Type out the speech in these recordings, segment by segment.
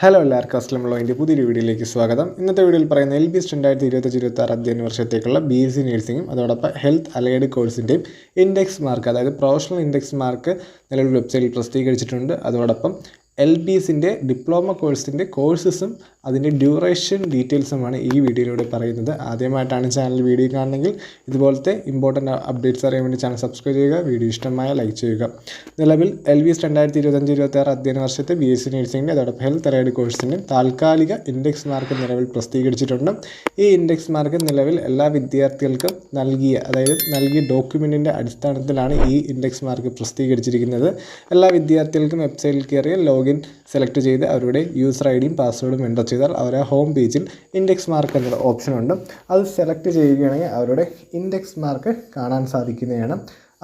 Hello എല്ലാവർക്കും അസ്ലം ലോയിൻ്റെ പുതിയൊരു വീഡിയോയിലേക്ക് സ്വാഗതം ഇന്നത്തെ വീഡിയോയിൽ പറയുന്ന എൽ ബി എസ് രണ്ടായിരത്തി ഇരുപത്തഞ്ച് ഇരുപത്തി ആറ് അധ്യയന വർഷത്തേക്കുള്ള ബി എസ് സി നഴ്സിംഗും അതോടൊപ്പം ഹെൽത്ത് അലൈഡ് കോഴ്സിൻ്റെയും ഇൻഡെക്സ് മാർക്ക് അതായത് പ്രൊഫഷണൽ ഇൻഡെക്സ് മാർക്ക് നിലവിൽ വെബ്സൈറ്റിൽ പ്രസിദ്ധീകരിച്ചിട്ടുണ്ട് അതോടൊപ്പം എൽ ബി എസിൻ്റെ ഡിപ്ലോമ കോഴ്സിൻ്റെ കോഴ്സസും അതിൻ്റെ ഡ്യൂറേഷൻ ഡീറ്റെയിൽസുമാണ് ഈ വീഡിയോയിലൂടെ പറയുന്നത് ആദ്യമായിട്ടാണ് ചാനൽ വീഡിയോ കാണണമെങ്കിൽ ഇതുപോലത്തെ ഇമ്പോർട്ടൻറ്റ് അപ്ഡേറ്റ്സ് അറിയാൻ വേണ്ടി ചാനൽ സബ്സ്ക്രൈബ് ചെയ്യുക വീഡിയോ ഇഷ്ടമായ ലൈക്ക് ചെയ്യുക നിലവിൽ എൽ വി എസ് രണ്ടായിരത്തി ഇരുപത്തഞ്ച് ഇരുപത്താറ് അധ്യയന വർഷത്തെ ബി എസ് സി നഴ്സിംഗിൻ്റെ അതോടൊപ്പം ഹെൽത്ത് തെരയുടെ കോഴ്സിൻ്റെ താൽക്കാലിക ഇൻഡെക്സ് മാർക്ക് നിലവിൽ പ്രസിദ്ധീകരിച്ചിട്ടുണ്ട് ഈ ഇൻഡെക്സ് മാർക്ക് നിലവിൽ എല്ലാ വിദ്യാർത്ഥികൾക്കും നൽകിയ അതായത് നൽകിയ ഡോക്യുമെൻറ്റിൻ്റെ അടിസ്ഥാനത്തിലാണ് ഈ ഇൻഡെക്സ് മാർക്ക് പ്രസിദ്ധീകരിച്ചിരിക്കുന്നത് എല്ലാ വിദ്യാർത്ഥികൾക്കും വെബ്സൈറ്റിൽ കയറിയ ലോഗിൻ സെലക്ട് ചെയ്ത് അവരുടെ യൂസർ ഐ ഡിയും പാസ്വേഡും എൻ്റർ ചെയ്താൽ അവരെ ഹോം പേജിൽ ഇൻഡെക്സ് മാർക്ക് എന്നൊരു ഉണ്ട് അത് സെലക്ട് ചെയ്യുകയാണെങ്കിൽ അവരുടെ ഇൻഡെക്സ് മാർക്ക് കാണാൻ സാധിക്കുന്നതാണ്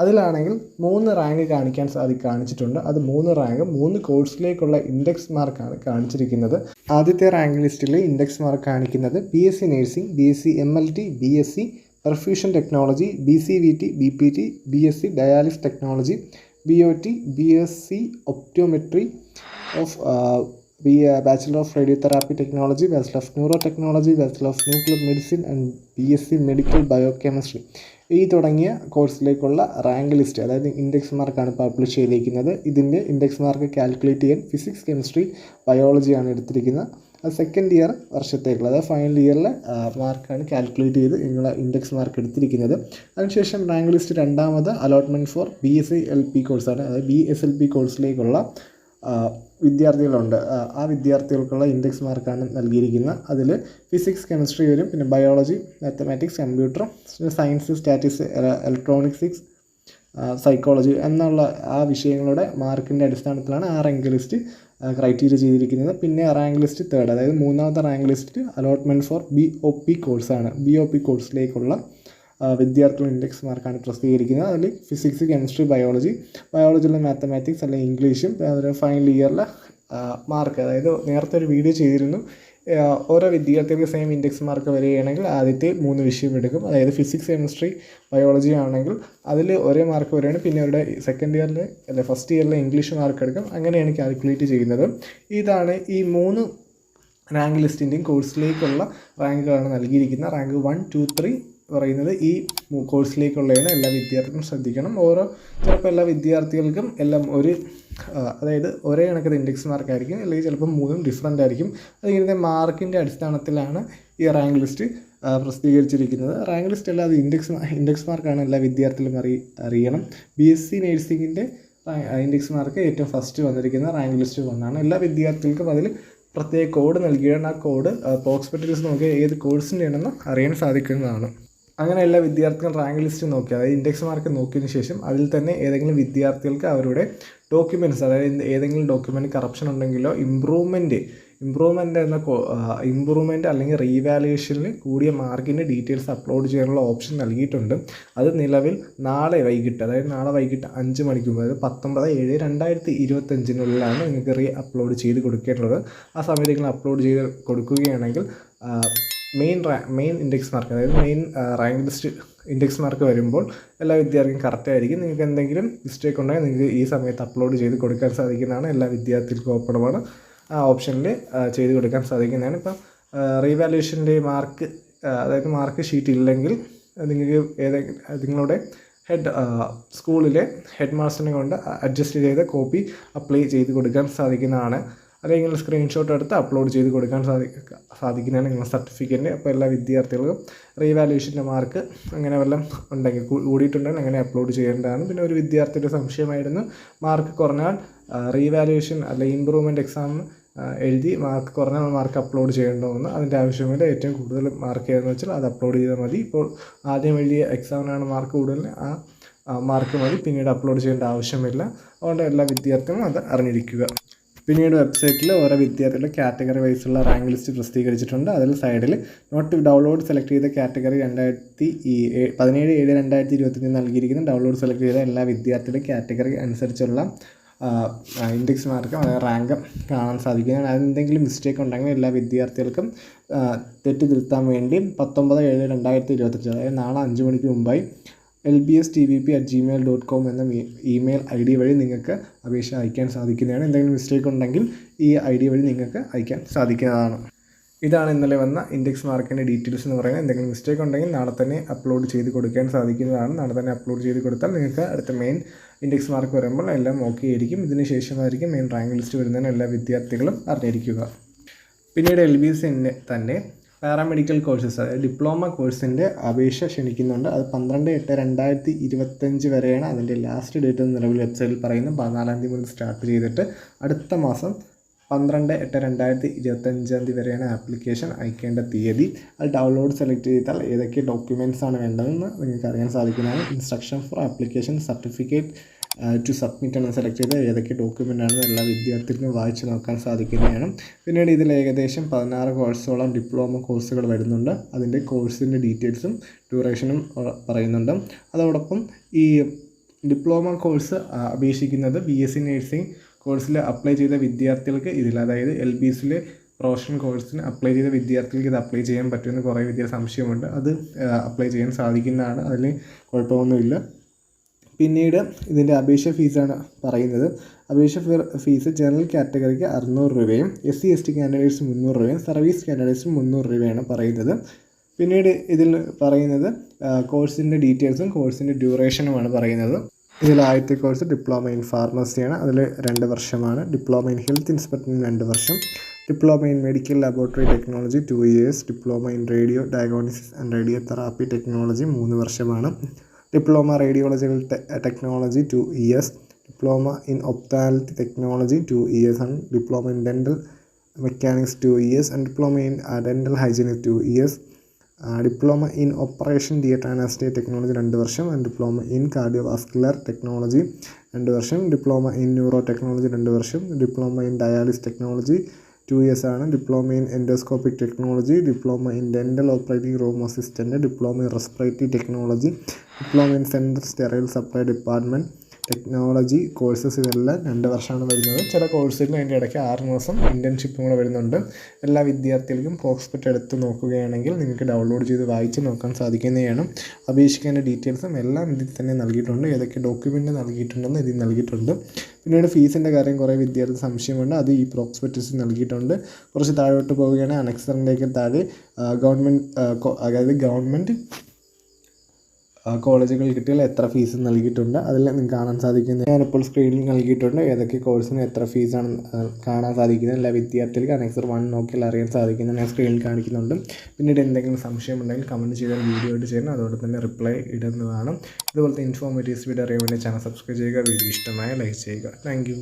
അതിലാണെങ്കിൽ മൂന്ന് റാങ്ക് കാണിക്കാൻ സാധി കാണിച്ചിട്ടുണ്ട് അത് മൂന്ന് റാങ്ക് മൂന്ന് കോഴ്സിലേക്കുള്ള ഇൻഡെക്സ് മാർക്കാണ് കാണിച്ചിരിക്കുന്നത് ആദ്യത്തെ റാങ്ക് ലിസ്റ്റിൽ ഇൻഡെക്സ് മാർക്ക് കാണിക്കുന്നത് P S C nursing B S C M L T B S C perfusion technology B C V T B P T B S C dialysis technology B O T B S C optometry of B bachelor of radiotherapy technology bachelor of neuro technology bachelor of nuclear medicine and B S C medical chemistry ഈ തുടങ്ങിയ കോഴ്സിലേക്കുള്ള rank list അതായത് index മാർക്കാണ് publish ചെയ്തിരിക്കുന്നത് ഇതിൻ്റെ index mark calculate ചെയ്യാൻ physics chemistry ബയോളജിയാണ് എടുത്തിരിക്കുന്നത് അത് സെക്കൻഡ് ഇയർ വർഷത്തേക്കുള്ള അതായത് ഫൈനൽ ഇയറിലെ മാർക്കാണ് കാൽക്കുലേറ്റ് ചെയ്ത് നിങ്ങൾ ഇൻഡെക്സ് മാർക്ക് എടുത്തിരിക്കുന്നത് അതിനുശേഷം റാങ്ക് ലിസ്റ്റ് രണ്ടാമത് allotment for B S C L P കോഴ്സാണ് അതായത് ബി എസ് എൽ പി കോഴ്സിലേക്കുള്ള വിദ്യാർത്ഥികളുണ്ട് ആ വിദ്യാർത്ഥികൾക്കുള്ള ഇൻഡെക്സ് മാർക്കാണ് നൽകിയിരിക്കുന്ന അതിൽ ഫിസിക്സ് കെമിസ്ട്രി വരും പിന്നെ biology mathematics computer science statics electronics psychology എന്നുള്ള ആ വിഷയങ്ങളുടെ മാർക്കിൻ്റെ അടിസ്ഥാനത്തിലാണ് ആ റാങ്ക് ലിസ്റ്റ് ക്രൈറ്റീരിയ ചെയ്തിരിക്കുന്നത് പിന്നെ റാങ്ക് ലിസ്റ്റ് തേർഡ് അതായത് മൂന്നാമത്തെ rank list allotment for B O P കോഴ്സാണ് ബി ഒ പി കോഴ്സിലേക്കുള്ള വിദ്യാർത്ഥികൾ ഇൻഡെക്സ് മാർക്കാണ് പ്രസിദ്ധീകരിക്കുന്നത് അതിൽ ഫിസിക്സ് കെമിസ്ട്രി ബയോളജി ബയോളജിയിലെ മാത്തമാറ്റിക്സ് അല്ലെങ്കിൽ ഇംഗ്ലീഷും അതൊരു ഫൈനൽ ഇയറിലെ മാർക്ക് അതായത് നേരത്തെ ഒരു വീഡിയോ ചെയ്തിരുന്നു ഓരോ വിദ്യാർത്ഥികൾക്ക് സെയിം ഇൻഡെക്സ് മാർക്ക് വരികയാണെങ്കിൽ ആദ്യത്തെ മൂന്ന് വിഷയം എടുക്കും അതായത് ഫിസിക്സ് കെമിസ്ട്രി ബയോളജി ആണെങ്കിൽ അതിൽ ഒരേ മാർക്ക് വരികയാണ് പിന്നെ അവരുടെ സെക്കൻഡ് ഇയറിൽ അല്ലെ ഫസ്റ്റ് ഇയറിൽ ഇംഗ്ലീഷ് മാർക്ക് എടുക്കും അങ്ങനെയാണ് കാൽക്കുലേറ്റ് ചെയ്യുന്നത് ഇതാണ് ഈ മൂന്ന് റാങ്ക് ലിസ്റ്റിൻ്റെയും കോഴ്സിലേക്കുള്ള റാങ്കുകളാണ് നൽകിയിരിക്കുന്നത് റാങ്ക് വൺ ടു ത്രീ പറയുന്നത് ഈ കോഴ്സിലേക്കുള്ളതിന് എല്ലാ വിദ്യാർത്ഥികളും ശ്രദ്ധിക്കണം ഓരോ ചിലപ്പോൾ എല്ലാ വിദ്യാർത്ഥികൾക്കും എല്ലാം ഒരു അതായത് ഒരേ കണക്കത്തെ ഇൻഡെക്സ് മാർക്കായിരിക്കും അല്ലെങ്കിൽ ചിലപ്പോൾ മൂന്നും ഡിഫറൻ്റ് ആയിരിക്കും അത് ഇങ്ങനത്തെ മാർക്കിൻ്റെ അടിസ്ഥാനത്തിലാണ് ഈ റാങ്ക് ലിസ്റ്റ് പ്രസിദ്ധീകരിച്ചിരിക്കുന്നത് റാങ്ക് ലിസ്റ്റ് അല്ലാതെ ഇൻഡെക്സ് ഇൻഡെക്സ് മാർക്കാണ് എല്ലാ വിദ്യാർത്ഥികളും അറി അറിയണം ബി എസ് സി നേഴ്സിങ്ങിൻ്റെ ഇൻഡെക്സ് മാർക്ക് ഏറ്റവും ഫസ്റ്റ് വന്നിരിക്കുന്ന റാങ്ക് ലിസ്റ്റ് വന്നാണ് എല്ലാ വിദ്യാർത്ഥികൾക്കും അതിൽ പ്രത്യേക കോഡ് നൽകിയാണ് ആ കോഡ് പ്രോക്സ്പെറ്റൽസ് നോക്കിയാൽ ഏത് കോഴ്സിൻ്റെ ആണെന്ന് അറിയാൻ സാധിക്കുന്നതാണ് അങ്ങനെ എല്ലാ വിദ്യാർത്ഥികൾ റാങ്ക് ലിസ്റ്റ് നോക്കി അതായത് ഇൻഡെക്സ് മാർക്ക് നോക്കിയതിന് ശേഷം അതിൽ തന്നെ ഏതെങ്കിലും വിദ്യാർത്ഥികൾക്ക് അവരുടെ ഡോക്യുമെൻറ്റ്സ് അതായത് ഏതെങ്കിലും ഡോക്യുമെൻ്റ് കറപ്ഷൻ ഉണ്ടെങ്കിലോ ഇമ്പ്രൂവ്മെൻറ്റ് ഇമ്പ്രൂവ്മെൻ്റ് എന്ന ഇമ്പ്രൂവ്മെൻറ്റ് അല്ലെങ്കിൽ റീവാലുവേഷനിൽ കൂടിയ മാർക്കിൻ്റെ ഡീറ്റെയിൽസ് അപ്ലോഡ് ചെയ്യാനുള്ള ഓപ്ഷൻ നൽകിയിട്ടുണ്ട് അത് നിലവിൽ നാളെ വൈകിട്ട് അതായത് നാളെ വൈകിട്ട് അഞ്ച് മണിക്ക് അതായത് പത്തൊമ്പത് ഏഴ് രണ്ടായിരത്തി ഇരുപത്തഞ്ചിനുള്ളിലാണ് നിങ്ങൾക്ക് റീ അപ്ലോഡ് ചെയ്ത് കൊടുക്കേണ്ടത് ആ സമയത്ത് നിങ്ങൾ അപ്ലോഡ് ചെയ്ത് കൊടുക്കുകയാണെങ്കിൽ മെയിൻ മെയിൻ ഇൻഡെക്സ് മാർക്ക് അതായത് main rank list index mark വരുമ്പോൾ എല്ലാ വിദ്യാർത്ഥിക്കും കറക്റ്റ് ആയിരിക്കും നിങ്ങൾക്ക് എന്തെങ്കിലും മിസ്റ്റേക്ക് ഉണ്ടെങ്കിൽ നിങ്ങൾക്ക് ഈ സമയത്ത് അപ്ലോഡ് ചെയ്ത് കൊടുക്കാൻ സാധിക്കുന്നതാണ് എല്ലാ വിദ്യാർത്ഥികൾക്കും ഓപ്പണമാണ് ആ ഓപ്ഷനിൽ ചെയ്ത് കൊടുക്കാൻ സാധിക്കുന്നതാണ് ഇപ്പം റീവാലുവേഷൻ്റെ മാർക്ക് അതായത് മാർക്ക് ഷീറ്റ് ഇല്ലെങ്കിൽ നിങ്ങൾക്ക് ഏതെങ്കിലും നിങ്ങളുടെ ഹെഡ് സ്കൂളിലെ ഹെഡ് മാസ്റ്ററിനെ കൊണ്ട് അഡ്ജസ്റ്റ് ചെയ്ത കോപ്പി അപ്ലൈ ചെയ്ത് കൊടുക്കാൻ സാധിക്കുന്നതാണ് അല്ലെങ്കിൽ സ്ക്രീൻഷോട്ട് എടുത്ത് അപ്ലോഡ് ചെയ്ത് കൊടുക്കാൻ സാധിക്കുക സാധിക്കുന്നതാണ് നിങ്ങളുടെ സർട്ടിഫിക്കറ്റിന് അപ്പോൾ എല്ലാ വിദ്യാർത്ഥികൾക്കും റീവാലുവേഷൻ്റെ മാർക്ക് അങ്ങനെ വല്ലതും ഉണ്ടെങ്കിൽ കൂടിയിട്ടുണ്ടെങ്കിൽ അങ്ങനെ അപ്ലോഡ് ചെയ്യേണ്ടതാണ് പിന്നെ ഒരു വിദ്യാർത്ഥിയുടെ സംശയമായിരുന്നു മാർക്ക് കുറഞ്ഞാൽ റീവാലുവേഷൻ അല്ലെങ്കിൽ ഇമ്പ്രൂവ്മെൻറ്റ് എക്സാം എഴുതി മാർക്ക് കുറഞ്ഞാൽ മാർക്ക് അപ്ലോഡ് ചെയ്യേണ്ടതെന്ന് അതിൻ്റെ ആവശ്യമില്ല ഏറ്റവും കൂടുതൽ മാർക്ക് ഏതെന്ന് വെച്ചാൽ അത് അപ്ലോഡ് ചെയ്താൽ മതി ഇപ്പോൾ ആദ്യം എഴുതിയ എക്സാമിനാണ് മാർക്ക് കൂടുതൽ ആ മാർക്ക് മതി പിന്നീട് അപ്ലോഡ് ചെയ്യേണ്ട ആവശ്യമില്ല അതുകൊണ്ട് എല്ലാ വിദ്യാർത്ഥികളും അത് അറിഞ്ഞിരിക്കുക പിന്നീട് വെബ്സൈറ്റിൽ ഓരോ വിദ്യാർത്ഥികളുടെ കാറ്റഗറി വൈസുള്ള റാങ്ക് ലിസ്റ്റ് പ്രസിദ്ധീകരിച്ചിട്ടുണ്ട് അതിൽ സൈഡിൽ നോട്ട് ഡൗൺലോഡ് സെലക്ട് ചെയ്ത കാറ്റഗറി രണ്ടായിരത്തി പതിനേഴ് ഏഴ് രണ്ടായിരത്തി ഇരുപത്തി നൽകിയിരിക്കുന്ന ഡൗൺലോഡ് സെലക്ട് ചെയ്ത എല്ലാ വിദ്യാർത്ഥികളുടെ കാറ്റഗറി അനുസരിച്ചുള്ള ഇൻഡെക്സ് മാർക്കും അതായത് റാങ്കും കാണാൻ സാധിക്കുന്നതാണ് എന്തെങ്കിലും മിസ്റ്റേക്ക് ഉണ്ടെങ്കിൽ എല്ലാ വിദ്യാർത്ഥികൾക്കും തെറ്റ് തിരുത്താൻ വേണ്ടി പത്തൊമ്പത് ഏഴ് രണ്ടായിരത്തി ഇരുപത്തഞ്ച് അതായത് നാളെ അഞ്ച് മണിക്ക് മുമ്പായി L B S T V P at Gmail dot com എന്ന ഇമെയിൽ ഐ ഡി വഴി നിങ്ങൾക്ക് അപേക്ഷ അയക്കാൻ സാധിക്കുന്നതാണ് എന്തെങ്കിലും മിസ്റ്റേക്ക് ഉണ്ടെങ്കിൽ ഈ ഐ ഡി വഴി നിങ്ങൾക്ക് അയക്കാൻ സാധിക്കുന്നതാണ് ഇതാണ് ഇന്നലെ വന്ന ഇൻഡെക്സ് മാർക്കിൻ്റെ ഡീറ്റെയിൽസ് എന്ന് പറയുന്നത് എന്തെങ്കിലും മിസ്റ്റേക്ക് ഉണ്ടെങ്കിൽ നാളെ തന്നെ അപ്ലോഡ് ചെയ്ത് കൊടുക്കാൻ സാധിക്കുന്നതാണ് നാളെ തന്നെ അപ്ലോഡ് ചെയ്ത് കൊടുത്താൽ നിങ്ങൾക്ക് അടുത്ത മെയിൻ ഇൻഡെക്സ് മാർക്ക് വരുമ്പോൾ എല്ലാം ഓക്കെ ആയിരിക്കും ഇതിന് ശേഷമായിരിക്കും മെയിൻ റാങ്ക് ലിസ്റ്റ് വരുന്നതിന് എല്ലാ വിദ്യാർത്ഥികളും അറിഞ്ഞിരിക്കുക പിന്നീട് എൽ ബി എസ് തന്നെ പാരാമെഡിക്കൽ കോഴ്സസ് അതായത് ഡിപ്ലോമ കോഴ്സിൻ്റെ അപേക്ഷ ക്ഷണിക്കുന്നുണ്ട് അത് പന്ത്രണ്ട് എട്ട് രണ്ടായിരത്തി ഇരുപത്തഞ്ച് വരെയാണ് അതിൻ്റെ ലാസ്റ്റ് ഡേറ്റ് എന്ന് നിലവിൽ വെബ്സൈറ്റിൽ പറയുന്നു പതിനാലാം തീയതി മുതൽ സ്റ്റാർട്ട് ചെയ്തിട്ട് അടുത്ത മാസം പന്ത്രണ്ട് എട്ട് രണ്ടായിരത്തി ഇരുപത്തഞ്ചാം തീയതി വരെയാണ് ആപ്ലിക്കേഷൻ അയക്കേണ്ട തീയതി അത് ഡൗൺലോഡ് സെലക്ട് ചെയ്താൽ ഏതൊക്കെ ഡോക്യുമെൻറ്റ്സ് ആണ് വേണ്ടതെന്ന് നിങ്ങൾക്ക് അറിയാൻ സാധിക്കുന്നതാണ് instruction for application certificate to submit ആണ് സെലക്ട് ചെയ്ത് ഏതൊക്കെ ഡോക്യുമെൻ്റ് ആണ് എല്ലാ വിദ്യാർത്ഥികൾക്കും വായിച്ചു നോക്കാൻ സാധിക്കുന്നതാണ് പിന്നീട് ഇതിൽ ഏകദേശം പതിനാറ് കോഴ്സോളം ഡിപ്ലോമ കോഴ്സുകൾ വരുന്നുണ്ട് അതിൻ്റെ കോഴ്സിൻ്റെ ഡീറ്റെയിൽസും ഡ്യൂറേഷനും പറയുന്നുണ്ട് അതോടൊപ്പം ഈ ഡിപ്ലോമ കോഴ്സ് അപേക്ഷിക്കുന്നത് ബി എസ് സി നേഴ്സിംഗ് കോഴ്സിൽ അപ്ലൈ ചെയ്ത വിദ്യാർത്ഥികൾക്ക് ഇതിൽ അതായത് എൽ ബി എസിൽ പ്രൊഫഷണൽ കോഴ്സിന് അപ്ലൈ ചെയ്ത വിദ്യാർത്ഥികൾക്ക് ഇത് അപ്ലൈ ചെയ്യാൻ പറ്റുമെന്ന് കുറേ വിദ്യാർത്ഥി സംശയമുണ്ട് അത് അപ്ലൈ ചെയ്യാൻ സാധിക്കുന്നതാണ് അതിൽ കുഴപ്പമൊന്നുമില്ല പിന്നീട് ഇതിൻ്റെ അപേക്ഷ ഫീസാണ് പറയുന്നത് അപേക്ഷ ഫീസ് ജനറൽ കാറ്റഗറിക്ക് അറുന്നൂറ് രൂപയും S C S T candidates മുന്നൂറ് രൂപയും സർവീസ് കാൻഡിഡേറ്റ്സ് മുന്നൂറ് രൂപയാണ് പറയുന്നത് പിന്നീട് ഇതിൽ പറയുന്നത് കോഴ്സിൻ്റെ ഡീറ്റെയിൽസും കോഴ്സിൻ്റെ ഡ്യൂറേഷനുമാണ് പറയുന്നത് ഇതിൽ ആദ്യത്തെ കോഴ്സ് ഡിപ്ലോമ ഇൻ ഫാർമസിയാണ് അതിൽ രണ്ട് വർഷമാണ് ഡിപ്ലോമ ഇൻ ഹെൽത്ത് ഇൻസ്പെക്ടറിന് രണ്ട് വർഷം diploma in medical laboratory technology two years diploma in radio diagnosis and radio therapy technology മൂന്ന് വർഷമാണ് diploma radiological technology two S diploma in ophthalmic technology two S and diploma in dental mechanics two S and diploma in dental hygienic two S diploma in operation theatre and അസ്റ്റേ technology രണ്ട് വർഷം and diploma in cardiovascular technology രണ്ട് വർഷം diploma in neuro technology രണ്ട് വർഷം diploma in dialysis technology 2 years ആണ്. Diploma in Endoscopic Technology, Diploma in Dental Operating Room Assistant, Diploma in Respiratory Technology, Diploma in Central Sterile Supply Department, technology courses ഇതെല്ലാം രണ്ട് വർഷമാണ് വരുന്നത് ചില കോഴ്സുകൾ അതിൻ്റെ ഇടയ്ക്ക് ആറ് മാസം ഇൻറ്റേൺഷിപ്പും കൂടെ വരുന്നുണ്ട് എല്ലാ വിദ്യാർത്ഥികൾക്കും ഹോസ്പിറ്റൽ എടുത്ത് നോക്കുകയാണെങ്കിൽ നിങ്ങൾക്ക് ഡൗൺലോഡ് ചെയ്ത് വായിച്ച് നോക്കാൻ സാധിക്കുന്നതാണ് അപേക്ഷിക്കേണ്ട ഡീറ്റെയിൽസും എല്ലാം ഇതിൽ തന്നെ നൽകിയിട്ടുണ്ട് ഏതൊക്കെ ഡോക്യുമെൻറ്റ് നൽകിയിട്ടുണ്ടെന്ന് ഇതിൽ നൽകിയിട്ടുണ്ട് പിന്നീട് ഫീസിൻ്റെ കാര്യം കുറേ വിദ്യാർത്ഥി സംശയമുണ്ട് അത് ഈ പ്രോക്സ്പെറ്റിസിൽ നൽകിയിട്ടുണ്ട് കുറച്ച് താഴോട്ട് പോവുകയാണെങ്കിൽ അനക്സറിൻ്റെയൊക്കെ താഴെ ഗവൺമെൻറ് അതായത് ഗവൺമെൻറ് ആ കോളേജുകൾ കിട്ടിയാൽ എത്ര ഫീസ് നൽകിയിട്ടുണ്ട് അതിൽ നിങ്ങൾക്ക് കാണാൻ സാധിക്കുന്നത് ഞാനിപ്പോൾ സ്ക്രീനിൽ നൽകിയിട്ടുണ്ട് ഏതൊക്കെ കോഴ്സിന് എത്ര ഫീസാണ് കാണാൻ സാധിക്കുന്നത് എല്ലാ വിദ്യാർത്ഥികൾക്ക് അനക്സർ വൺ നോക്കിയാൽ അറിയാൻ സാധിക്കുന്നത് ഞാൻ സ്ക്രീനിൽ കാണിക്കുന്നുണ്ട് പിന്നീട് എന്തെങ്കിലും സംശയം ഉണ്ടെങ്കിൽ കമൻറ്റ് ചെയ്താൽ വീഡിയോ ഇട്ട് ചെയ്യണം അതുകൊണ്ട് തന്നെ റിപ്ലൈ ഇടുന്നതാണ് ഇതുപോലത്തെ ഇൻഫോർമേറ്റീവ്സ് വീഡിയോ അറിയാൻ വേണ്ടി ചാനൽ സബ്സ്ക്രൈബ് ചെയ്യുക വീഡിയോ ഇഷ്ടമായ ലൈക്ക് ചെയ്യുക താങ്ക്